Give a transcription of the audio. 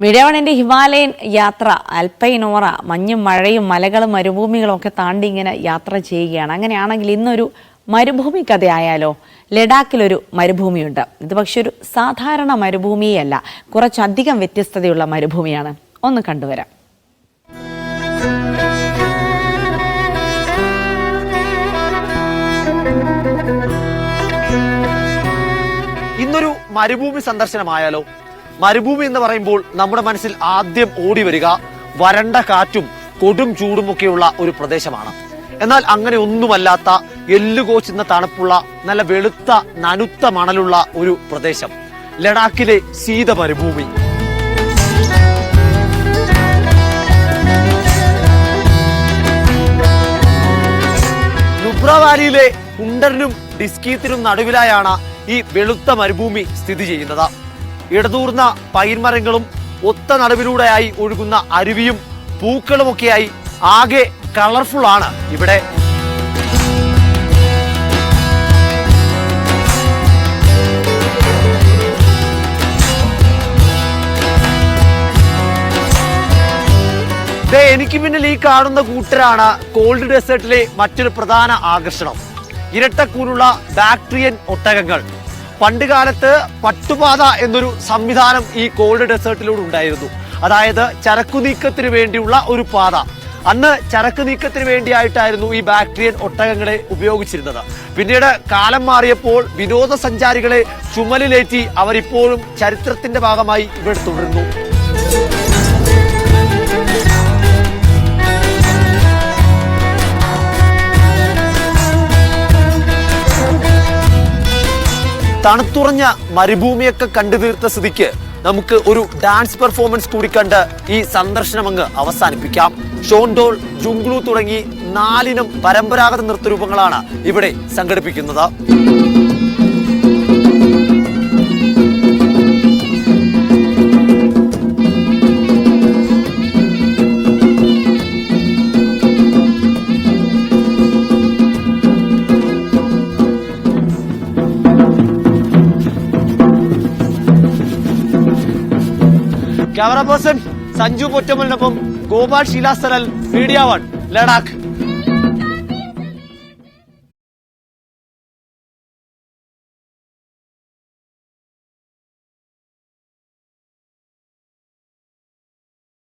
വിടവണിന്റെ Himalayan യാത്ര അൽപ്പൈനോറ മഞ്ഞും മഴയും മലകളും മരുഭൂമികളും ഒക്കെ താണ്ടി ഇങ്ങനെ യാത്ര ചെയ്യുകയാണ്. അങ്ങനെയാണെങ്കിൽ ഇന്നൊരു മരുഭൂമി കഥയായാലോ? ലഡാക്കിലൊരു മരുഭൂമിയുണ്ട്. ഇത് പക്ഷെ ഒരു സാധാരണ മരുഭൂമിയല്ല. കുറച്ചധികം വ്യത്യസ്തതയുള്ള മരുഭൂമിയാണ്. ഒന്ന് കണ്ടുവരാം. ഇന്നൊരു മരുഭൂമി സന്ദർശനമായാലോ? മരുഭൂമി എന്ന് പറയുമ്പോൾ നമ്മുടെ മനസ്സിൽ ആദ്യം ഓടി വരിക വരണ്ട കാറ്റും കൊടും ചൂടുമൊക്കെയുള്ള ഒരു പ്രദേശമാണ്. എന്നാൽ അങ്ങനെ ഒന്നുമല്ലാത്ത എല്ലുകോച്ചുന്ന തണുപ്പുള്ള നല്ല വെളുത്ത നനുത്ത മണലുള്ള ഒരു പ്രദേശം. ലഡാക്കിലെ ശീത മരുഭൂമി. നുബ്ര വാലിയിലെ കുണ്ടറിനും ഡിസ്കീത്തിനും നടുവിലായാണ് ഈ വെളുത്ത മരുഭൂമി സ്ഥിതി ചെയ്യുന്നത്. ഇടതൂർന്ന പൈൻമരങ്ങളും ഒത്ത നടുവിലൂടെയായി ഒഴുകുന്ന അരുവിയും പൂക്കളുമൊക്കെയായി ആകെ കളർഫുൾ ആണ് ഇവിടെ. എനിക്ക് പിന്നിൽ ഈ കാണുന്ന കൂട്ടരാണ് കോൾഡ് ഡെസേർട്ടിലെ മറ്റൊരു പ്രധാന ആകർഷണം. ഇരട്ടക്കൂനുള്ള ബാക്ടീരിയൻ ഒട്ടകങ്ങൾ. പണ്ട് കാലത്ത് പട്ടുപാത എന്നൊരു സംവിധാനം ഈ കോൾഡ് ഡെസേർട്ടിലൂടെ ഉണ്ടായിരുന്നു. അതായത് ചരക്കു നീക്കത്തിന് വേണ്ടിയുള്ള ഒരു പാത. അന്ന് ചരക്ക് നീക്കത്തിന് വേണ്ടിയായിട്ടായിരുന്നു ഈ ബാക്ടീരിയൻ ഒട്ടകങ്ങളെ ഉപയോഗിച്ചിരുന്നത്. പിന്നീട് കാലം മാറിയപ്പോൾ വിനോദസഞ്ചാരികളെ ചുമലിലേറ്റി അവരിപ്പോഴും ചരിത്രത്തിന്റെ ഭാഗമായി ഇവിടെ തുടരുന്നു. തണുത്തുറഞ്ഞ മരുഭൂമിയൊക്കെ കണ്ടു തീർത്ത സ്ഥിതിക്ക് നമുക്ക് ഒരു ഡാൻസ് പെർഫോമൻസ് കൂടി കണ്ട് ഈ സന്ദർശനം അങ്ങ് അവസാനിപ്പിക്കാം. ഷോൺഡോൾ ജുംഗ്ലു തുടങ്ങി നാലിനും പരമ്പരാഗത നൃത്തരൂപങ്ങളാണ് ഇവിടെ സംഘടിപ്പിക്കുന്നത്. ക്യാമറ പേഴ്സൺ സഞ്ജു പൊറ്റമലിനൊപ്പം ഗോപാൽ ശീലാസ്ഥലൽ മീഡിയ വൺ ലഡാക്ക്.